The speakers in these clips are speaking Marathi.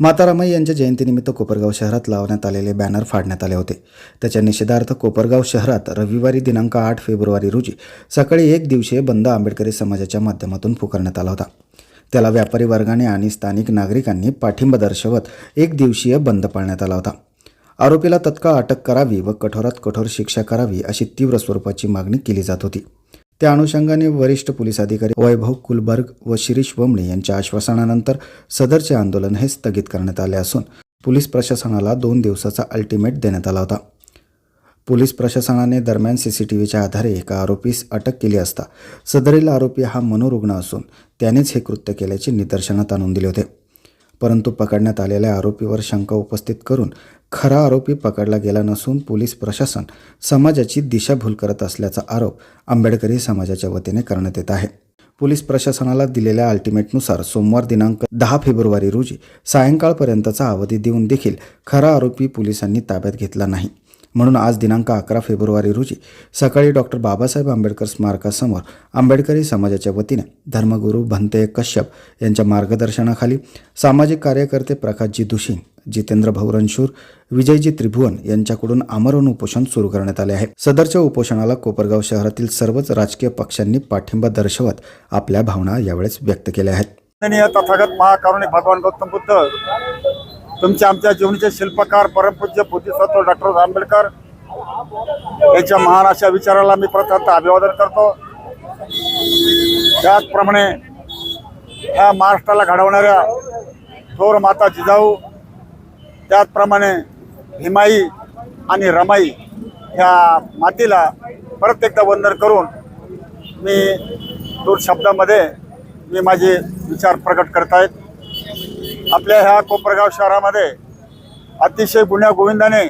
मातारामाई यांच्या जयंतीनिमित्त कोपरगाव शहरात लावण्यात आलेले बॅनर फाडण्यात आले होते. त्याच्या निषेधार्थ कोपरगाव शहरात रविवारी दिनांक आठ फेब्रुवारी रोजी सकाळी एक दिवसीय बंद आंबेडकरी समाजाच्या माध्यमातून पुकारण्यात आला होता. त्याला व्यापारी वर्गाने आणि स्थानिक नागरिकांनी पाठिंबा दर्शवत एक दिवसीय बंद पाळण्यात आला होता. आरोपीला तत्काळ अटक करावी व कठोरात कठोर शिक्षा करावी अशी तीव्र स्वरूपाची मागणी केली जात होती. त्या अनुषंगाने वरिष्ठ पोलीस अधिकारी वैभव कुलबर्ग व शिरीष वमणे यांच्या आश्वासनानंतर सदरचे आंदोलन हे स्थगित करण्यात आले असून पोलीस प्रशासनाला दोन दिवसाचा अल्टिमेट देण्यात आला होता. पोलीस प्रशासनाने दरम्यान सी सी टी व्हीच्या आधारे एका आरोपीस अटक केली असता सदरील आरोपी हा मनोरुग्ण असून त्यानेच हे कृत्य केल्याचे निदर्शनात आणून दिले होते. परंतु पकडण्यात आलेल्या आरोपीवर शंका उपस्थित करून खरा आरोपी पकडला गेला नसून पोलीस प्रशासन समाजाची दिशाभूल करत असल्याचा आरोप आंबेडकरी समाजाच्या वतीने करण्यात येत आहे. पोलीस प्रशासनाला दिलेल्या अल्टिमेटनुसार सोमवार दिनांक दहा फेब्रुवारी रोजी सायंकाळपर्यंतचा अवधी देऊन देखील खरा आरोपी पोलिसांनी ताब्यात घेतला नाही. म्हणून आज दिनांक अकरा फेब्रुवारी रोजी सकाळी डॉक्टर बाबासाहेब आंबेडकर स्मारकासमोर आंबेडकरी समाजाच्या वतीने धर्मगुरू भंते कश्यप यांच्या मार्गदर्शनाखाली सामाजिक कार्यकर्ते प्रकाशजी दुशी जितेंद्र भवरणशूर विजयजी त्रिभुवन यांच्याकडून आमरण उपोषण सुरू करण्यात आले आहे. सदरच्या उपोषणाला कोपरगाव शहरातील सर्वच राजकीय पक्षांनी पाठिंबा दर्शवत आपल्या भावना यावेळेस व्यक्त केल्या आहेत. तथागत महाकारुणिक भगवान गौतम बुद्ध तुमच्या आमच्या जीवनाचे शिल्पकार परमपूज्य बुद्धिसत्व डॉक्टर आंबेडकर यांच्या महान अशा विचाराला मी प्रथमतः अभिवादन करतो. त्याचप्रमाणे ह्या महाराष्ट्राला घडवणाऱ्या थोर माता जिजाऊ त्याचप्रमाणे भीमाई आणि रमाई ह्या मातीला परत एकदा वंदन करून मी दोन शब्दामध्ये मी माझे विचार प्रकट करत आहेत आपल्या ह्या कोपरगाव शहरामध्ये अतिशय गुन्ह्या गोविंदाने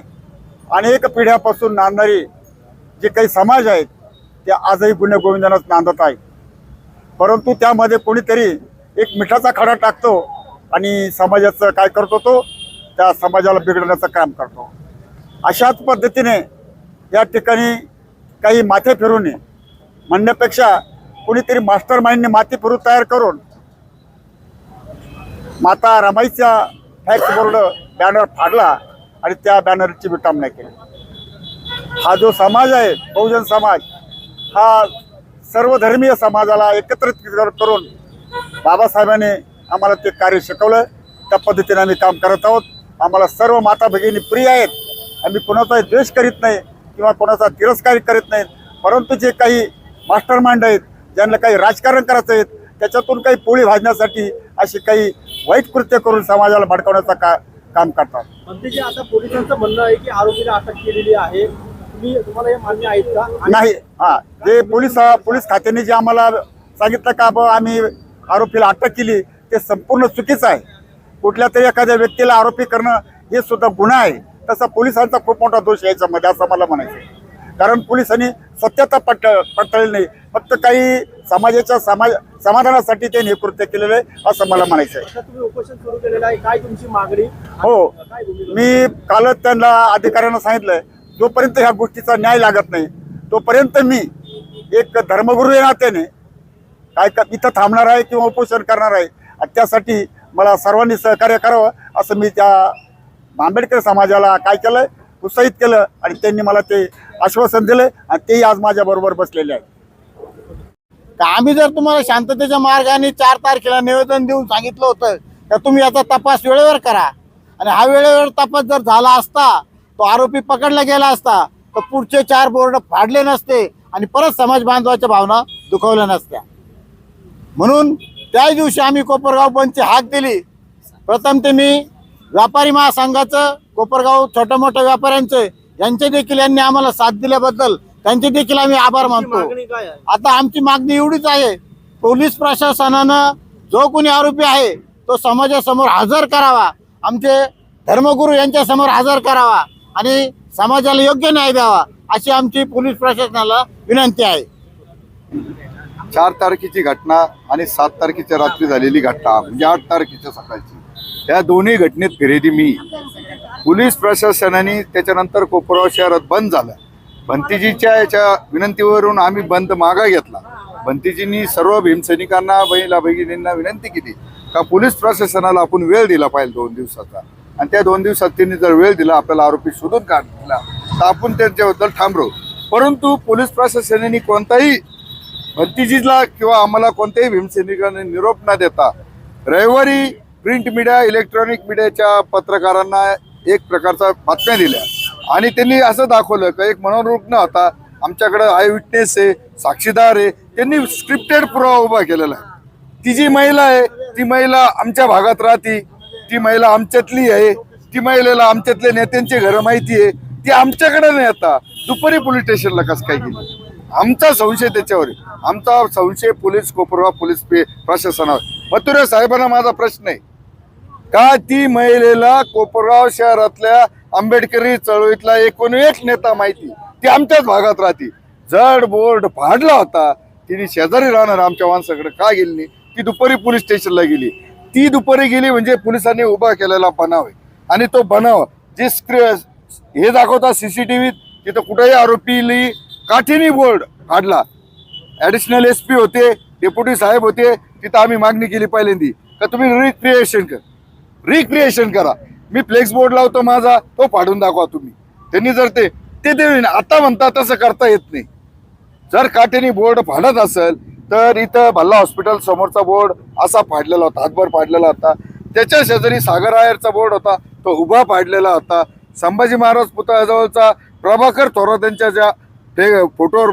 अनेक पिढ्यापासून नांदणारी जे काही समाज आहेत ते आजही गुन्ह्या गोविंदानंच नांदत आहेत. परंतु त्यामध्ये कोणीतरी एक मिठाचा खडा टाकतो आणि समाजाचं काय करतो तो? त्या समाजाला बिघडण्याचं काम करतो. अशाच पद्धतीने या ठिकाणी काही माथे फिरून म्हणण्यापेक्षा कोणीतरी मास्टर माइंडने माती फिरू तयार करून माता रमाईचा फॅक्स बोर्ड बॅनर फाडला आणि त्या बॅनरची विटामना केली. हा जो समाज आहे बहुजन समाज हा सर्वधर्मीय समाजाला एकत्रित करून बाबासाहेबांनी आम्हाला ते कार्य शिकवलं त्या पद्धतीने आम्ही काम करत आहोत. आम्हाला सर्व माता भगिनी प्रिय आहेत. आम्ही कोणाचा द्वेष करीत नाही किंवा कोणाचा तिरस्कार करीत नाहीत परंतु जे काही मास्टर माइंड आहेत ज्यांना काही राजकारण करायचं आहे त्याच्यातून काही पोळी भाजण्यासाठी अशी काही वाईट कृत्य करून समाजाला भडकवण्याचं का काम करतात. म्हणते की आता पोलिसांचं म्हणणं आहे की आरोपीला अटक केलेली आहे. तुम्ही तुम्हाला हे मान्य आहेत का? नाही हा जे पोलीस पोलीस खात्याने जे आम्हाला सांगितलं का बा आम्ही आरोपीला अटक केली ते संपूर्ण चुकीचं आहे. कुठल्या तरी एखाद्या व्यक्तीला आरोपी करणं हे सुद्धा गुन्हा आहे. तसा पोलिसांचा खूप मोठा दोष याच्यामध्ये असं मला म्हणायचं. कारण पोलिसांनी सत्यता पट पडताळली नाही. फक्त काही समाजाच्या समाज समाधानासाठी त्यांनी हे कृत्य केलेलं आहे असं मला म्हणायचं आहे. हो? मी कालच त्यांना अधिकाऱ्यांना सांगितलंय जोपर्यंत ह्या गोष्टीचा न्याय लागत नाही तोपर्यंत मी एक धर्मगुरू या नात्याने काय का इथं थांबणार आहे किंवा उपोषण करणार आहे आणि त्यासाठी मला सर्वांनी सहकार्य करावं असं मी त्या आंबेडकर समाजाला काय केलंय उत्साहित केलं आणि त्यांनी मला ते आश्वासन दिलं आणि तेही आज माझ्याबरोबर बसलेले आहेत. तर आम्ही जर तुम्हाला शांततेच्या मार्गाने चार तारखेला निवेदन देऊन सांगितलं होतं तर तुम्ही याचा तपास वेळेवर करा. आणि हा वेळेवर तपास जर झाला असता तो आरोपी पकडला गेला असता तर पुढचे चार बोर्ड फाडले नसते आणि परत समाज बांधवाच्या भावना दुखवल्या नसत्या. म्हणून त्याच दिवशी आम्ही कोपरगाव बंदची हाक दिली. प्रथम ते मी व्यापारी महासंघाचं कोपरगाव छोट्या मोठ्या व्यापाऱ्यांचे यांचे देखील यांनी आम्हाला साथ दिल्याबद्दल त्यांचे देखील आम्ही आभार मानतो. आता आमची मागणी एवढीच आहे पोलीस प्रशासनानं जो कोणी आरोपी आहे तो समाजासमोर हजर करावा. आमचे धर्मगुरू यांच्या समोर हजर करावा आणि समाजाला योग्य न्याय द्यावा अशी आमची पोलीस प्रशासनाला विनंती आहे. चार तारखेची घटना आणि सात तारखेच्या रात्री झालेली घटना म्हणजे आठ तारखेच्या सकाळची. त्या दोन्ही घटनेत फिरेदी मी. पोलीस प्रशासनाने त्याच्यानंतर कोपराव शहरात बंद झालं. भंतीजीच्या याच्या विनंतीवरून आम्ही बंद मागा घेतला. भंतीजींनी सर्व भीमसैनिकांना बहिला भगिनींना विनंती केली का पोलीस प्रशासनाला आपण वेळ दिला पाहिजे दोन दिवसाचा. आणि त्या दोन दिवसात त्यांनी जर वेळ दिला आपल्याला आरोपी शोधून काढला तर आपण त्यांच्याबद्दल थांबलो. परंतु पोलीस प्रशासनाने कोणताही भंतीजीला किंवा आम्हाला कोणत्याही भीमसैनिकांनी निरोप न देता रविवारी प्रिंट मीडिया इलेक्ट्रॉनिक मीडियाच्या पत्रकारांना एक प्रकारचा बातम्या दिल्या. आणि त्यांनी असं दाखवलं का एक मनोरुग्ण होता आमच्याकडे आय विटनेस आहे साक्षीदार आहे त्यांनी स्क्रिप्टेड पुरावा उभा केलेला आहे. ती जी महिला आहे ती महिला आमच्या भागात राहते ती महिला आमच्यातली आहे ती महिलेला आमच्यातल्या नेत्यांची घरं माहिती आहे ती आमच्याकडे नाही आता. दुपारी पोलीस स्टेशनला कसं काय गेली? आमचा संशय त्याच्यावर आहे. आमचा संशय पोलीस कोपरवा पोलीस प्रशासनावर. मथुरे साहेबांना माझा प्रश्न आहे. का ती महिलेला कोपरगाव शहरातल्या आंबेडकरी चळवळीतला एकूण एक नेता माहिती ती आमच्याच भागात राहते. जड बोर्ड फाडला होता तिने शेजारी राहणार आमच्या माणसाकडे का गेली नाही? ती दुपारी पोलीस स्टेशनला गेली. ती दुपारी गेली म्हणजे पोलिसांनी उभा केलेला बनाव आहे. आणि तो बनाव जे स्क्रि हे दाखवता सीसीटीव्हीत तिथं कुठेही आरोपीली काठीनी बोर्ड काढला ऍडिशनल एस पी होते डेप्युटी साहेब होते तिथं आम्ही मागणी केली पहिल्यांदी. का तुम्ही रिक्रिएशन कर. रिक्रिएशन करा. मी फ्लेक्स बोर्ड लावतो माझा तो फाडून दाखवा तुम्ही. त्यांनी जर ते ते देऊन आता म्हणता तसं करता येत नाही. जर काटेनी बोर्ड फाडत असेल तर इथं भल्ला हॉस्पिटल समोरचा बोर्ड असा फाडलेला होता हातभर फाडलेला होता. त्याच्या शेजारी सागर आयरचा बोर्ड होता तो उभा फाडलेला होता. संभाजी महाराज पुतळ्याजवळचा प्रभाकर थोरात यांच्या ज्या ते फोटोवर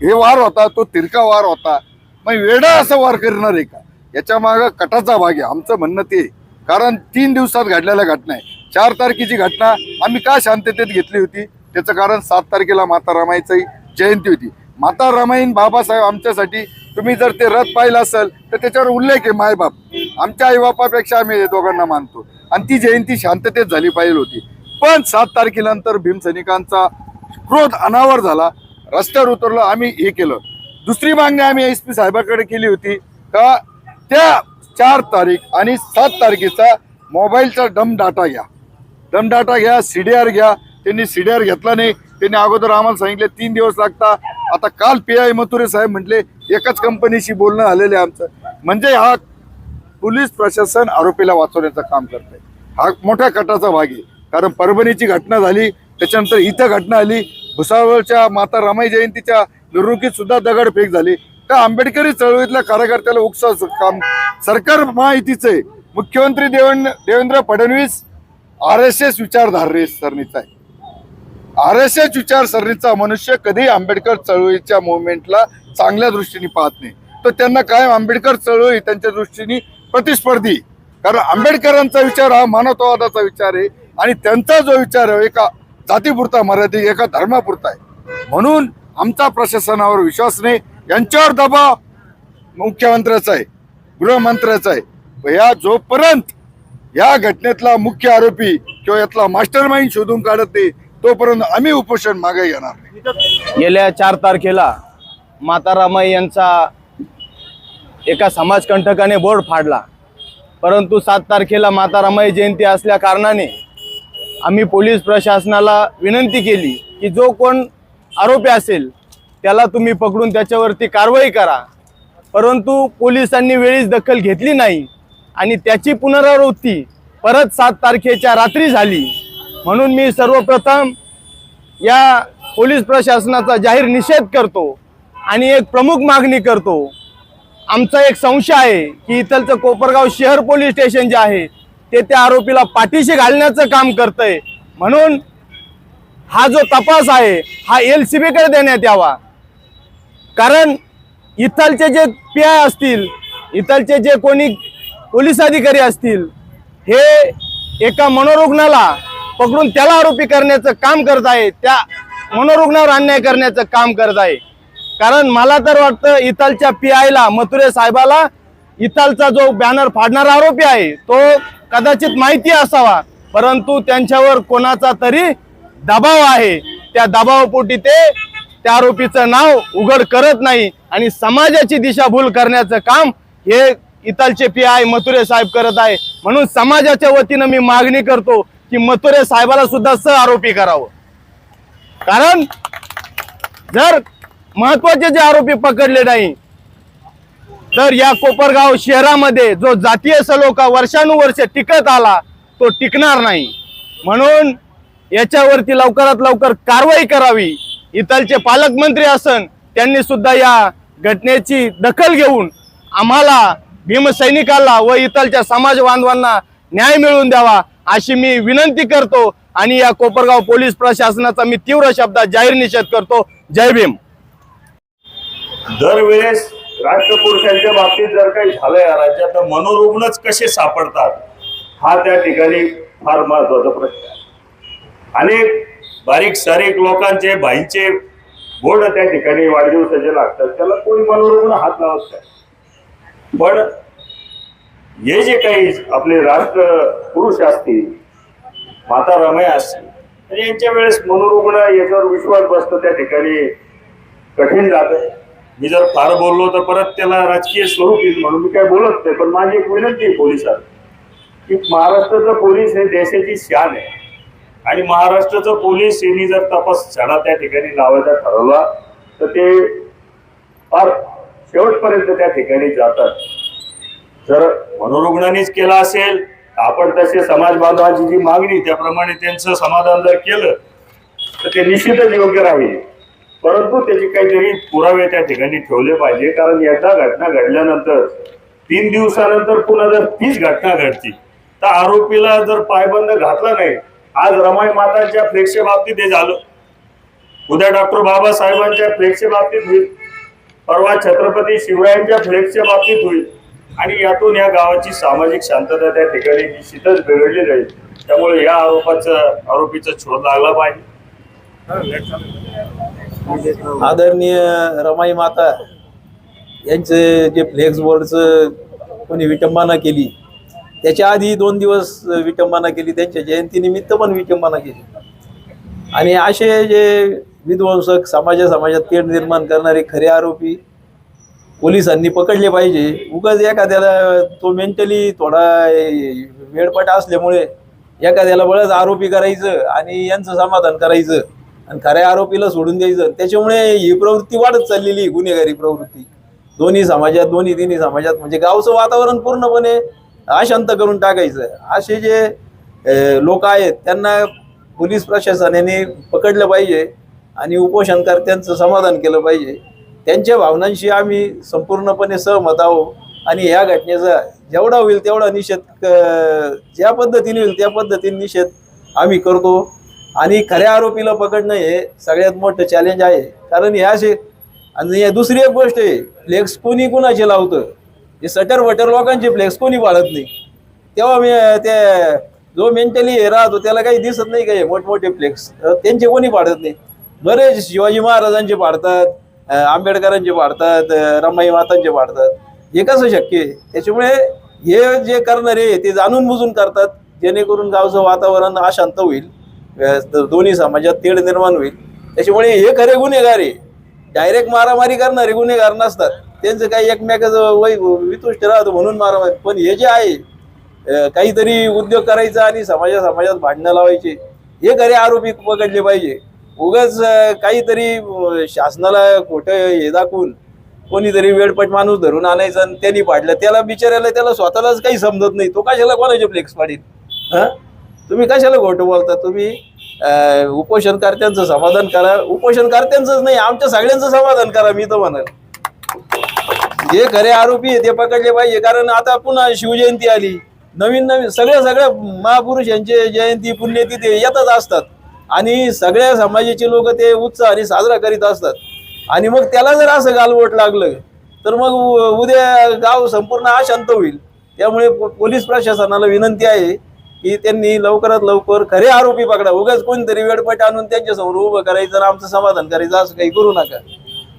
हे वार होता तो तिरका वार होता. मग वेडा असं वार करणार आहे का? याच्या मागं कटाचा भाग आहे आमचं म्हणणं ते आहे. कारण तीन दिवसात घडलेल्या घटना आहे. चार तारखेची घटना आम्ही का शांततेत घेतली होती? त्याचं कारण सात तारखेला माता रमाईची जयंती होती. माता रमाईन बाबासाहेब आमच्यासाठी तुम्ही जर ते रथ पाहिलं असेल तर त्याच्यावर उल्लेख आहे मायबाप आमच्या आईबापापेक्षा आम्ही दोघांना मानतो. आणि ती जयंती शांततेत झाली पाहिजे होती. पण सात तारखेनंतर भीमसैनिकांचा क्रोध अनावर झाला. रस्त्यावर उतरलो आम्ही हे केलं. दुसरी मागणी आम्ही एस पी साहेबाकडे केली होती का त्या चार तारीख आणि सात तारखेचा मोबाईलचा डम डाटा घ्या. डम डाटा घ्या सी डी आर घ्या. त्यांनी सी डी आर घेतला नाही. त्यांनी अगोदर आम्हाला सांगितले तीन दिवस लागता. आता काल पी आय मथुरे साहेब म्हटले एकाच कंपनीशी बोलणं आलेलं आहे आमचं. म्हणजे हा पोलीस प्रशासन आरोपीला वाचवण्याचं काम करत आहे हा मोठ्या कटाचा भाग आहे. कारण परभणीची घटना झाली त्याच्यानंतर इथं घटना आली. भुसावळच्या माता रमाई जयंतीच्या निवडणुकीत सुद्धा दगडफेक झाली. तर आंबेडकरी चळवळीतल्या कार्यकर्त्याला उकसाचं काम सरकार माहितीचं आहे मुख्यमंत्री Devendra Devendra Fadnavis R S S विचारधारे सरणीचा आहे. आर एस एस विचारसरणीचा मनुष्य कधी आंबेडकर चळवळीच्या मुवमेंटला चांगल्या दृष्टीने पाहत नाही. तर त्यांना कायम आंबेडकर चळवळी त्यांच्या दृष्टीने प्रतिस्पर्धी. कारण आंबेडकरांचा विचार हा मानवतावादाचा विचार आहे आणि त्यांचा जो विचार आहे एका जातीपुरता मर्यादित एका धर्मापुरता आहे. म्हणून आमचा प्रशासनावर विश्वास नाही यांच्यावर दबाव मुख्यमंत्र्याचा आहे गृहमंत्र्याचा आहे. व या जोपर्यंत या घटनेतला मुख्य आरोपी किंवा यातला मास्टर माइंड शोधून काढत नाही तोपर्यंत आम्ही उपोषण मागे घेणार नाही. गेल्या चार तारखेला माता रामाई यांचा एका समाजकंटकाने बोर्ड फाडला. परंतु सात तारखेला माता रामाई जयंती असल्या कारणाने आम्ही पोलीस प्रशासनाला विनंती केली की जो कोण आरोपी असेल त्याला तुम्ही पकडून त्याच्यावरती कारवाई करा. परंतु पोलिसांनी वेळीच दखल घेतली नाही आणि त्याची पुनरावृत्ती परत सात तारखेच्या रात्री झाली. म्हणून मी सर्वप्रथम या पोलीस प्रशासनाचा जाहीर निषेध करतो आणि एक प्रमुख मागणी करतो. आमचा एक संशय आहे की इथलचं कोपरगाव शहर पोलीस स्टेशन जे आहे ते त्या आरोपीला पाठीशी घालण्याचं काम करतंय. म्हणून हा जो तपास आहे हा एल सी बीकडे देण्यात यावा. कारण इथलचे जे पी आय असतील इथलचे जे कोणी पोलीस अधिकारी असतील हे एका मनोरुग्णाला पकडून त्याला आरोपी करण्याचं काम करत आहे त्या मनोरुग्णावर अन्याय करण्याचं काम करत आहे. कारण मला तर वाटतं इथलच्या पी आयला मथुरे साहेबाला इथलचा जो बॅनर फाडणारा आरोपी आहे तो कदाचित माहिती असावा परंतु त्यांच्यावर कोणाचा तरी दबाव आहे. त्या दबावापोटी ते त्या आरोपीचं नाव उघड करत नाही आणि समाजाची दिशाभूल करण्याचं काम हे इथलचे पी आय मथुरे साहेब करत आहे. म्हणून समाजाच्या वतीनं मी मागणी करतो की मथुरे साहेबाला सुद्धा सह आरोपी करावं. कारण जर महत्त्वाचे जे आरोपी पकडले नाही तर या कोपरगाव शहरामध्ये जो जातीय सलोखा वर्षानुवर्ष टिकत आला तो टिकणार नाही. म्हणून याच्यावरती लवकरात लवकर कारवाई करावी. इथलचे पालकमंत्री असन त्यांनी सुद्धा या घटनेची दखल घेऊन आम्हाला भीमसैनिकाला व इथलच्या समाज बांधवांना न्याय मिळवून द्यावा अशी मी विनंती करतो आणि या कोपरगाव पोलीस प्रशासनाचा मी तीव्र शब्दात जाहीर निषेध करतो. जय भीम. दरवेळेस राष्ट्रपुरुषांच्या बाबतीत जर काही झालं या राज्यात तर मनोरुग्णच कसे सापडतात? हा त्या ठिकाणी फार महत्त्वाचा प्रश्न आहे. अनेक बारीक सारीक लोकांचे भाईंचे बोर्ड त्या ठिकाणी वाढदिवसाचे लागतात. त्याला कोणी मनोरुग्ण हात लावत नाही. पण हे जे काही आपले राष्ट्र पुरुष असतील माता रमय असतील तर यांच्या वेळेस मनोरुग्ण याच्यावर विश्वास बसतो त्या ठिकाणी कठीण जात. मी जर फार बोललो तर परत त्याला राजकीय स्वरूप येईल म्हणून मी काय बोलत नाही पण माझी एक विनंती आहे पोलिसांना की महाराष्ट्राचं पोलीस हे देशाची शान आहे. आणि महाराष्ट्राचं पोलीस यांनी जर तपास छडा त्या ठिकाणी लावायचा ठरवला तर ते फार शेवटपर्यंत त्या ठिकाणी जातात. जर मनोरुग्णांनीच केला असेल तर आपण तसे समाज बांधवांची जी मागणी त्याप्रमाणे त्यांचं समाधान जर केलं तर ते निश्चितच योग्य राहील. परंतु त्याचे काहीतरी पुरावे त्या ठिकाणी ठेवले पाहिजे कारण एकदा घटना घडल्यानंतर तीन दिवसानंतर पुन्हा जर तीच घटना घडती तर आरोपीला जर पायबंद घातला नाही आज रमाई मातांच्या फ्लेक्सच्या बाबतीत हे झालं. उद्या डॉक्टर बाबासाहेबांच्या फ्लेक्सच्या बाबतीत होईल. परवा छत्रपती शिवरायांच्या फ्लेक्सच्या बाबतीत होईल. आणि यातून या गावाची सामाजिक शांतता त्या ठिकाणी निश्चितच बिघडली जाईल. त्यामुळे या आरोपाचं आरोपीचा शोध लागला पाहिजे. आदरणीय रमाई माता यांचे जे फ्लेक्स बोर्डचं कोणी विटंबना केली त्याच्या आधी दोन दिवस विटंबना केली त्यांच्या जयंतीनिमित्त पण विटंबना केली. आणि असे जे विध्वंसक समाजा समाजात तेढ निर्माण करणारे खरे आरोपी पोलिसांनी पकडले पाहिजे. उगाच एखाद्याला तो मेंटली थोडा वेळपट असल्यामुळे एखाद्याला बळच आरोपी करायचं आणि यांचं समाधान करायचं आणि खऱ्या आरोपीला सोडून द्यायचं. त्याच्यामुळे ही प्रवृत्ती वाढत चाललेली गुन्हेगारी प्रवृत्ती. दोन्ही समाजात दोन्ही तिन्ही समाजात म्हणजे गावचं वातावरण पूर्णपणे अशांत करून टाकायचं. असे जे लोक आहेत त्यांना पोलीस प्रशासनाने पकडलं पाहिजे आणि उपोषणकर्त्यांचं समाधान केलं पाहिजे. त्यांच्या भावनांशी आम्ही संपूर्णपणे सहमत आहोत आणि ह्या घटनेचा जेवढा होईल तेवढा निषेध ज्या पद्धतीने होईल त्या पद्धतीने निषेध आम्ही करतो. आणि खऱ्या आरोपीला पकडणं हे सगळ्यात मोठं चॅलेंज आहे. कारण हे असे आणि दुसरी एक गोष्ट आहे फ्लेक्स कोणी कुणाचे लावतं? हे सटर वटर लोकांचे फ्लेक्स कोणी पाळत नाही. तेव्हा मी ते जो मेंटली हे राहतो त्याला काही दिसत नाही काही मोठमोठे फ्लेक्स त्यांचे कोणी पाडत नाही. बरेच शिवाजी महाराजांचे पाडतात आंबेडकरांचे पाडतात रमाई मातांचे पाडतात हे कसं शक्य आहे? त्याच्यामुळे हे जे करणारे आहे, ते जाणून बुजून करतात जेणेकरून गावचं वातावरण अशांत होईल. तर दोन्ही समाजात तेढ निर्माण होईल. त्याच्यामुळे हे खरे गुन्हेगार आहे. डायरेक्ट मारामारी करणारे गुन्हेगार नसतात. त्यांचं काही एकमेकाचं वय वितुष्ट राहतो म्हणून मारा पण हे जे आहे काहीतरी उद्योग करायचा आणि समाजा समाजात भांडणं लावायचे हे खरे आरोपी पकडले पाहिजे. उगाच काहीतरी शासनाला खोटं हे दाखवून कोणीतरी वेळपट माणूस धरून आणायचा आणि त्यांनी पाडलं. त्याला बिचारायला त्याला स्वतःलाच काही समजत नाही. तो कशाला कोणाचे फ्लेक्स पाडील हा? तुम्ही कशाला खोटं बोलता? तुम्ही उपोषणकर्त्यांचं समाधान करा. उपोषणकर्त्यांचंच नाही आमच्या सगळ्यांचं समाधान करा मी तर म्हणाल. जे खरे आरोपी आहे ते पकडले पाहिजे. कारण आता पुन्हा शिवजयंती आली. नवीन नवीन सगळ्या सगळ्या महापुरुष यांचे जयंती पुण्यतिथी येतच असतात. आणि सगळ्या समाजाचे लोक ते उत्साहाने साजरा करीत असतात. आणि मग त्याला जर असं गालबोट लागलं तर मग उ- उद्या गाव संपूर्ण अशांत होईल. त्यामुळे पोलीस प्रशासनाला विनंती आहे की त्यांनी लवकरात लवकर खरे आरोपी पकडा. उगाच कोणतरी वेळपट आणून त्यांच्यासमोर उभं करायचं आमचं समाधान करायचं असं काही करू नका.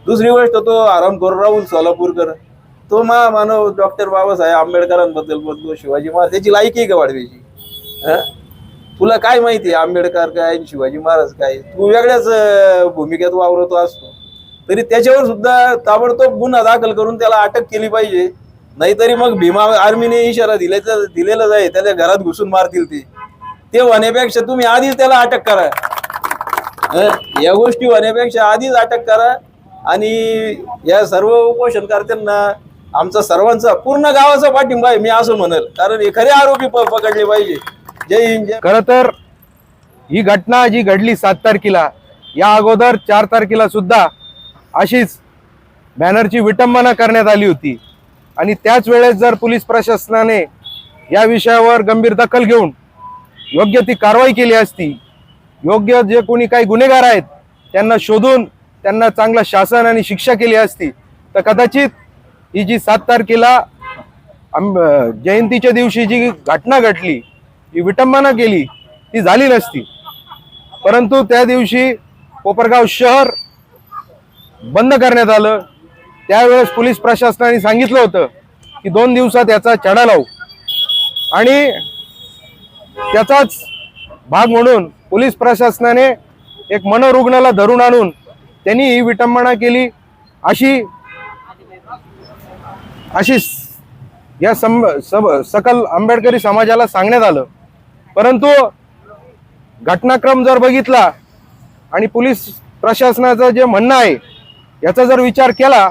दुसरी गोष्ट तो आराम कर राहुल सोलापूरकर. तो मा मानव डॉक्टर बाबासाहेब आंबेडकरांबद्दल बोलतो शिवाजी महाराज त्याची लायकी आहे का वाढवायची? तुला काय माहिती आहे आंबेडकर काय शिवाजी महाराज काय? तू वेगळ्याच भूमिकेत वावरतो असतो. तरी त्याच्यावर सुद्धा ताबडतोब गुन्हा दाखल करून त्याला अटक केली पाहिजे. नाहीतरी मग भीमा आर्मीने इशारा दिल्याचा दिलेलाच आहे त्याच्या घरात घुसून मारतील ते. ते होण्यापेक्षा तुम्ही आधीच त्याला अटक करा. हं? या गोष्टी होण्यापेक्षा आधीच अटक करा. आणि या सर्व उपोषणकर्त्यांना आमचा सर्वांचा पूर्ण गावाचा पाठिंबा आहे मी असं म्हणेल. कारण हे खरे आरोपी पकडले पाहिजे. जय हिंद जय खरं तर ही घटना जी घडली सात तारखेला या अगोदर चार तारखेला सुद्धा अशीच बॅनरची विटंबना करण्यात आली होती. आणि त्याच वेळेस जर पोलीस प्रशासनाने या विषयावर गंभीर दखल घेऊन योग्य ती कारवाई केली असती योग्य जे कोणी काही गुन्हेगार आहेत त्यांना शोधून त्यांना चांगलं शासन आणि शिक्षा केली असती तर कदाचित ही जी सात तारखेला जयंतीच्या दिवशी जी घटना घडली ही विटंबना केली ती झाली नसती. परंतु त्या दिवशी कोपरगाव शहर बंद करण्यात आलं. त्यावेळेस पोलीस प्रशासनाने सांगितलं होतं की दोन दिवसात याचा चढा लावू. आणि त्याचाच भाग म्हणून पोलीस प्रशासनाने एक मनोरुग्णाला धरून आणून त्यांनी ही विटंबना केली. अशी अशी या सम सब- सकल आंबेडकरी समाजाला सांगण्यात आलं. परंतु घटनाक्रम जर बघितला आणि पोलीस प्रशासनाचं जे म्हणणं आहे याचा जर विचार केला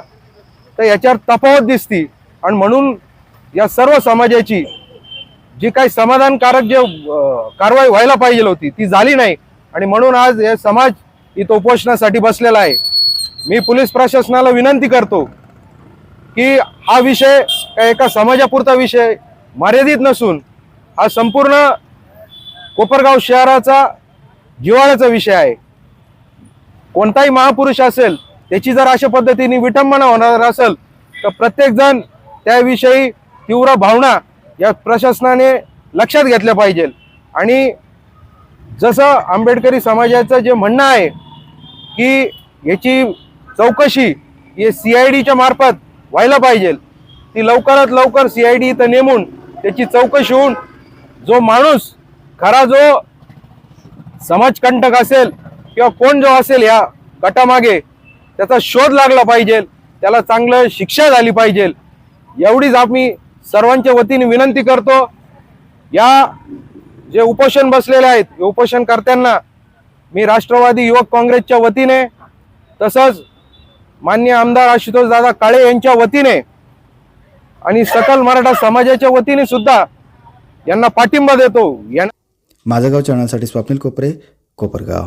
तर याच्यावर तफावत दिसती. आणि म्हणून या सर्व समाजाची जी काही समाधानकारक जे कारवाई व्हायला पाहिजे होती ती झाली नाही. आणि म्हणून आज हे समाज इथं उपोषणासाठी बसलेला आहे. मी पोलीस प्रशासनाला विनंती करतो की हा विषय एका समाजापुरता विषय मर्यादित नसून हा संपूर्ण कोपरगाव शहराचा जिव्हाळ्याचा विषय आहे. कोणताही महापुरुष असेल त्याची जर अशा पद्धतीने विटंबना होणार असेल तर प्रत्येकजण त्याविषयी तीव्र भावना या प्रशासनाने लक्षात घेतल्या पाहिजे आणि जसं आंबेडकरी समाजाचं जे म्हणणं आहे की याची चौकशी हे सी आय डीच्या मार्फत व्हायला पाहिजे. ती लवकरात लवकर सी आय डी इथं नेमून त्याची चौकशी होऊन जो माणूस खरा जो समाजकंटक असेल किंवा कोण जो असेल या गटामागे त्याचा शोध लागला पाहिजे त्याला चांगलं शिक्षा झाली पाहिजे. एवढीच आम्ही सर्वांच्या वतीने विनंती करतो. या जे उपोषण बसलेले आहेत उपोषणकर्त्यांना मी राष्ट्रवादी युवक काँग्रेसच्या वतीने तसंच मान्य आमदार आशुतोष दादा काळे यांच्या वतीने आणि सकल मराठा समाजाच्या वतीने सुद्धा यांना पाठिंबा देतो. यांना माझं गाव चॅनलसाठी स्वप्नील कोपरे कोपरगाव.